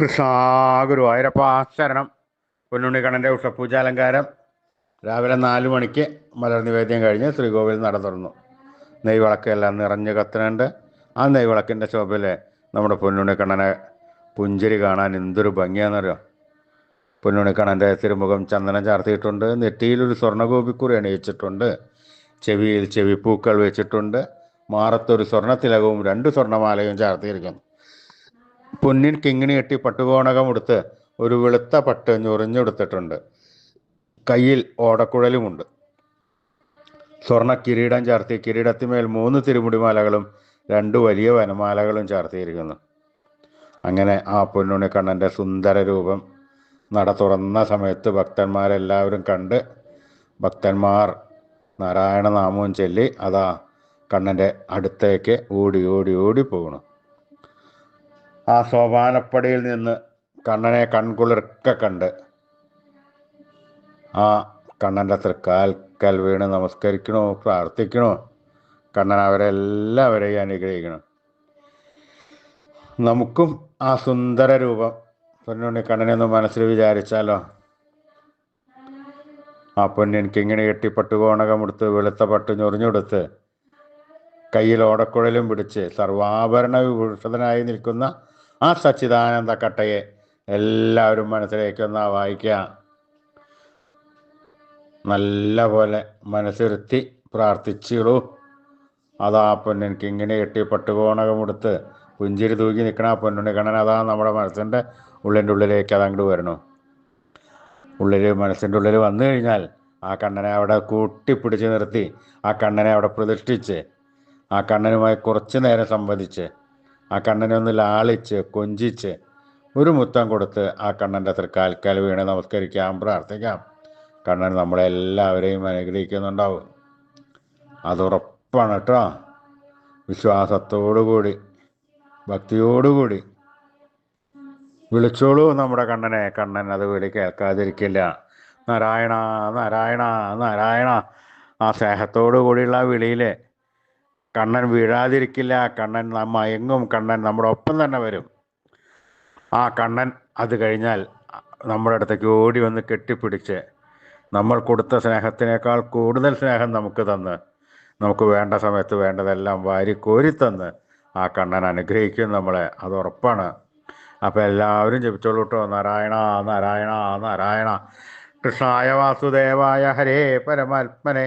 കൃഷ്ണ ആയിരപ്പാശ്ചരണം പൊന്നുണ്ണിക്കണ്ണന്റെ ഉഷപൂജാലങ്കാരം രാവിലെ നാല് മണിക്ക് മലർ നിവേദ്യം കഴിഞ്ഞ് ശ്രീകോവിൽ നട തുറന്നു. നെയ്വിളക്കെല്ലാം നിറഞ്ഞു കത്തുന്നുണ്ട്. ആ നെയ്വിളക്കിന്റെ ശോഭയിൽ നമ്മുടെ പൊന്നുണ്ണിക്കണ്ണനെ പുഞ്ചിരി കാണാൻ എന്തൊരു ഭംഗിയാണെന്നറിയോ? പൊന്നുണ്ണിക്കണ്ണന്റെ തിരുമുഖം ചന്ദനം ചാർത്തിയിട്ടുണ്ട്. നെറ്റിയിലൊരു സ്വർണഗോപിക്കുറി അണിയിച്ചിട്ടുണ്ട്. ചെവിയിൽ ചെവിപ്പൂക്കൾ വെച്ചിട്ടുണ്ട്. മാറത്തൊരു സ്വർണത്തിലകവും രണ്ട് സ്വർണമാലയും ചാർത്തിയിരിക്കുന്നു. പൊന്നിൻ കിങ്ങിണി കെട്ടി പട്ടുകോണകം ഉടുത്ത് ഒരു വെളുത്ത പട്ട് ഞൊറിഞ്ഞെടുത്തിട്ടുണ്ട് കയ്യിൽ ഓടക്കുഴലുമുണ്ട്. സ്വർണ കിരീടം ചാർത്തി കിരീടത്തിന്മേൽ മൂന്ന് തിരുമുടിമാലകളും രണ്ട് വലിയ വനമാലകളും ചാർത്തിയിരിക്കുന്നു. അങ്ങനെ ആ പൊന്നുണ്ണിക്കണ്ണന്റെ സുന്ദര രൂപം നട തുറന്ന സമയത്ത് ഭക്തന്മാരെല്ലാവരും കണ്ട് ഭക്തന്മാർ നാരായണ നാമവും ചൊല്ലി അതാ കണ്ണന്റെ അടുത്തേക്ക് ഓടി ഓടി ഓടി പോകണം ആ സോപാനപ്പടിയിൽ നിന്ന് കണ്ണനെ കൺകുളിർക്ക കണ്ട് ആ കണ്ണന്റെ തൃക്കാൽക്കൽ വീണ് നമസ്കരിക്കണോ പ്രാർത്ഥിക്കണോ? കണ്ണൻ അവരെല്ലാവരെയും അനുഗ്രഹിക്കണം? നമുക്കും ആ സുന്ദര രൂപം പൊന്നുണ്ണി കണ്ണനെ ഒന്ന് മനസ്സിൽ വിചാരിച്ചാലോ? ആ പൊന്നെനിക്ക് ഇങ്ങനെ കെട്ടി പട്ടുകോണകമെടുത്ത് വെളുത്ത പട്ട് ഞൊറിഞ്ഞെടുത്ത് കയ്യിൽ ഓടക്കുഴലും പിടിച്ച് സർവാഭരണ വിഭൂഷിതനായി നിൽക്കുന്ന ആ സച്ചിദാനന്ദ കട്ടയെ എല്ലാവരും മനസ്സിലേക്ക് ഒന്ന് വായിക്കുക. നല്ല പോലെ മനസ്സിരുത്തി പ്രാർത്ഥിച്ചിടൂ. അതാ പൊന്നിൻ കിങ്ങിണി കെട്ടി പട്ടുകോണകമെടുത്ത് പുഞ്ചിരി തൂക്കി നിൽക്കണ പൊന്നുണ്ണി കണ്ണൻ അതാ നമ്മുടെ മനസ്സിന്റെ ഉള്ളിന്റെ ഉള്ളിലേക്ക് അതങ്ങോട്ട് വരണു ഉള്ളിൽ മനസ്സിന്റെ ഉള്ളിൽ വന്നു കഴിഞ്ഞാൽ ആ കണ്ണനെ അവിടെ കൂട്ടിപ്പിടിച്ച് നിർത്തി ആ കണ്ണനെ അവിടെ പ്രതിഷ്ഠിച്ച് ആ കണ്ണനുമായി കുറച്ച് നേരം സംവദിച്ച് ആ കണ്ണനെ ഒന്ന് ലാളിച്ച് കൊഞ്ചിച്ച് ഒരു മുത്തം കൊടുത്ത് ആ കണ്ണന്റെ തൃക്കാൽക്കാൽ വീണ് നമസ്കരിക്കാം പ്രാർത്ഥിക്കാം. കണ്ണൻ നമ്മളെല്ലാവരെയും അനുഗ്രഹിക്കുന്നുണ്ടാവും. അതുറപ്പാണ് കേട്ടോ. വിശ്വാസത്തോടുകൂടി ഭക്തിയോടുകൂടി വിളിച്ചോളൂ നമ്മുടെ കണ്ണനെ. കണ്ണൻ അത് വിളി കേൾക്കാതിരിക്കില്ല. നാരായണ നാരായണ നാരായണ. ആ സ്നേഹത്തോടു കൂടിയുള്ള വിളിയിലെ കണ്ണൻ വീഴാതിരിക്കില്ല. കണ്ണൻ മയങ്ങും കണ്ണൻ നമ്മുടെ ഒപ്പം തന്നെ വരും. ആ കണ്ണൻ അത് കഴിഞ്ഞാൽ നമ്മുടെ അടുത്തേക്ക് ഓടി വന്ന് കെട്ടിപ്പിടിച്ച് നമ്മൾ കൊടുത്ത സ്നേഹത്തിനേക്കാൾ കൂടുതൽ സ്നേഹം നമുക്ക് തന്ന് നമുക്ക് വേണ്ട സമയത്ത് വേണ്ടതെല്ലാം വാരി കോരിത്തന്ന് ആ കണ്ണൻ അനുഗ്രഹിക്കും നമ്മളെ. അത് ഉറപ്പാണ്. അപ്പോൾ എല്ലാവരും ജപിച്ചോളൂ കേട്ടോ നാരായണ നാരായണ നാരായണ. കൃഷ്ണായ വാസുദേവായ ഹരേ പരമാത്മനെ.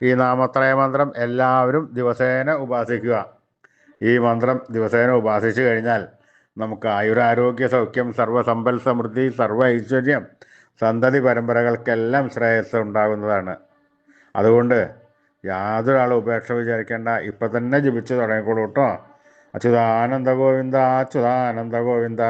ഈ നാമത്രയ മന്ത്രം എല്ലാവരും ദിവസേന ഉപാസിക്കുക. ഈ മന്ത്രം ദിവസേന ഉപാസിച്ചു കഴിഞ്ഞാൽ നമുക്ക് ആയുരാരോഗ്യ സൗഖ്യം സർവസമ്പൽ സമൃദ്ധി സർവ ഐശ്വര്യം സന്തതി പരമ്പരകൾക്കെല്ലാം ശ്രേയസ് ഉണ്ടാകുന്നതാണ്. അതുകൊണ്ട് യാതൊരാളും ഉപേക്ഷ വിചാരിക്കേണ്ട ഇപ്പം തന്നെ ജപിച്ചു തുടങ്ങിക്കോളൂ കേട്ടോ അച്യുതാനന്ദ ഗോവിന്ദ അച്യുതാനന്ദ ഗോവിന്ദ.